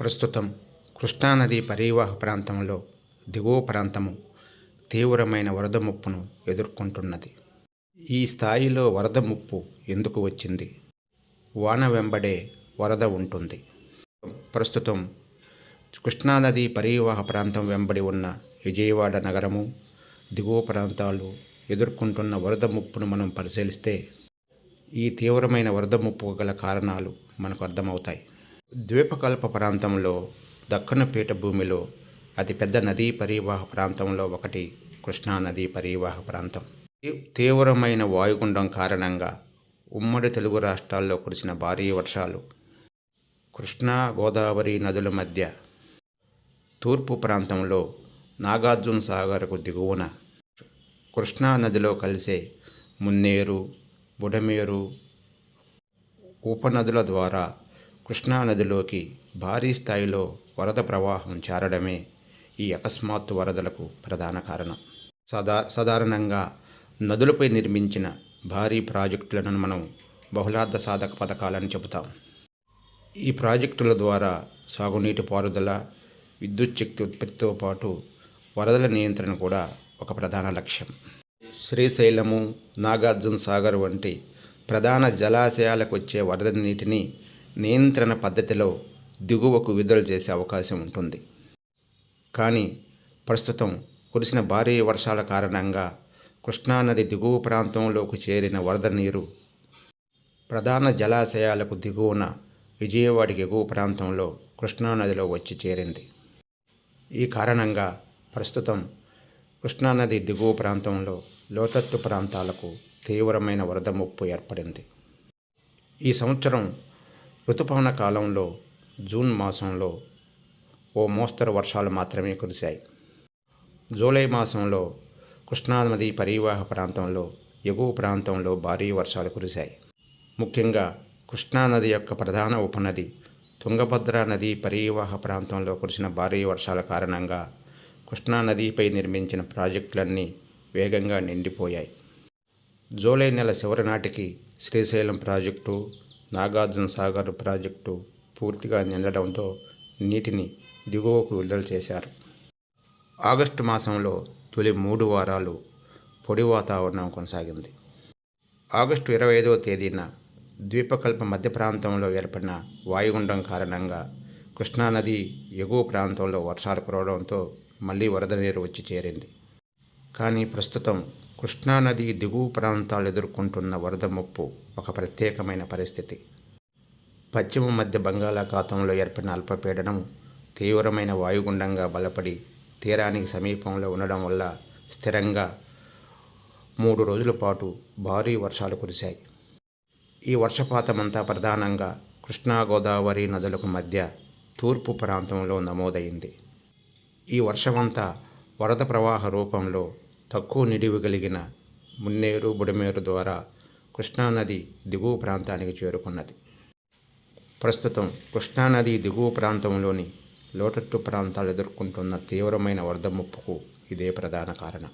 ప్రస్తుతం కృష్ణానది పరీవాహ ప్రాంతంలో దిగువ ప్రాంతము తీవ్రమైన వరద ముప్పును ఎదుర్కొంటున్నది. ఈ స్థాయిలో వరద ముప్పు ఎందుకు వచ్చింది? వాన వెంబడే వరద ఉంటుంది. ప్రస్తుతం కృష్ణానది పరీవాహ ప్రాంతం వెంబడి ఉన్న విజయవాడ నగరము దిగువ ప్రాంతాలు ఎదుర్కొంటున్న వరద ముప్పును మనం పరిశీలిస్తే ఈ తీవ్రమైన వరద ముప్పు గల కారణాలు మనకు అర్థమవుతాయి. ద్వీపకల్ప ప్రాంతంలో దక్కన పీఠభూమిలో అతిపెద్ద నదీ పరీవాహ ప్రాంతంలో ఒకటి కృష్ణా నదీ పరీవాహ ప్రాంతం. తీవ్రమైన వాయుగుండం కారణంగా ఉమ్మడి తెలుగు రాష్ట్రాల్లో కురిసిన భారీ వర్షాలు కృష్ణా గోదావరి నదుల మధ్య తూర్పు ప్రాంతంలో నాగార్జున సాగర్కు దిగువన కృష్ణా నదిలో కలిసే మున్నేరు బుడమేరు ఉపనదుల ద్వారా కృష్ణా నదిలోకి భారీ స్థాయిలో వరద ప్రవాహం చేరడమే ఈ అకస్మాత్తు వరదలకు ప్రధాన కారణం. సాధా సాధారణంగా నదులపై నిర్మించిన భారీ ప్రాజెక్టులను మనం బహుళార్థ సాధక పథకాలని చెబుతాం. ఈ ప్రాజెక్టుల ద్వారా సాగునీటి పారుదల విద్యుత్ శక్తి ఉత్పత్తితో పాటు వరదల నియంత్రణ కూడా ఒక ప్రధాన లక్ష్యం. శ్రీశైలము నాగార్జున సాగర్ వంటి ప్రధాన జలాశయాలకు వచ్చే వరద నీటిని నియంత్రణ పద్ధతిలో దిగువకు విడుదల చేసే అవకాశం ఉంటుంది. కానీ ప్రస్తుతం కురిసిన భారీ వర్షాల కారణంగా కృష్ణానది దిగువ ప్రాంతంలోకి చేరిన వరద నీరు ప్రధాన జలాశయాలకు దిగువన విజయవాడకి ఎగువ ప్రాంతంలో కృష్ణానదిలో వచ్చి చేరింది. ఈ కారణంగా ప్రస్తుతం కృష్ణానది దిగువ ప్రాంతంలో లోతట్టు ప్రాంతాలకు తీవ్రమైన వరద ముప్పు ఏర్పడింది. ఈ సంవత్సరం ఋతుపవన కాలంలో జూన్ మాసంలో ఓ మోస్తరు వర్షాలు మాత్రమే కురిశాయి. జూలై మాసంలో కృష్ణానది పరివాహ ప్రాంతంలో ఎగువ ప్రాంతంలో భారీ వర్షాలు కురిశాయి. ముఖ్యంగా కృష్ణానది యొక్క ప్రధాన ఉపనది తుంగభద్ర నది పరివాహ ప్రాంతంలో కురిసిన భారీ వర్షాల కారణంగా కృష్ణానదిపై నిర్మించిన ప్రాజెక్టులన్నీ వేగంగా నిండిపోయాయి. జూలై నెల చివరి నాటికి శ్రీశైలం ప్రాజెక్టు నాగార్జున సాగర్ ప్రాజెక్టు పూర్తిగా నిండడంతో నీటిని దిగువకు విడుదల చేశారు. ఆగస్టు మాసంలో తొలి మూడు వారాలు పొడి వాతావరణం కొనసాగింది. ఆగస్టు ఇరవై ఐదవ తేదీన ద్వీపకల్ప మధ్య ప్రాంతంలో ఏర్పడిన వాయుగుండం కారణంగా కృష్ణానది ఎగువ ప్రాంతంలో వర్షాలు కురవడంతో మళ్ళీ వరద నీరు వచ్చి చేరింది. కానీ ప్రస్తుతం కృష్ణానది దిగువ ప్రాంతాలు ఎదుర్కొంటున్న వరద ముప్పు ఒక ప్రత్యేకమైన పరిస్థితి. పశ్చిమ మధ్య బంగాళాఖాతంలో ఏర్పడిన అల్పపీడనం తీవ్రమైన వాయుగుండంగా బలపడి తీరానికి సమీపంలో ఉండడం వల్ల స్థిరంగా మూడు రోజుల పాటు భారీ వర్షాలు కురిశాయి. ఈ వర్షపాతమంతా ప్రధానంగా కృష్ణా గోదావరి నదులకు మధ్య తూర్పు ప్రాంతంలో నమోదైంది. ఈ వర్షమంతా వరద ప్రవాహ రూపంలో తక్కువ నిడివి కలిగిన మున్నేరు బుడమేరు ద్వారా కృష్ణానది దిగువ ప్రాంతానికి చేరుకున్నది. ప్రస్తుతం కృష్ణానది దిగువ ప్రాంతంలోని లోటట్టు ప్రాంతాలు ఎదుర్కొంటున్న తీవ్రమైన వరద ముప్పుకు ఇదే ప్రధాన కారణం.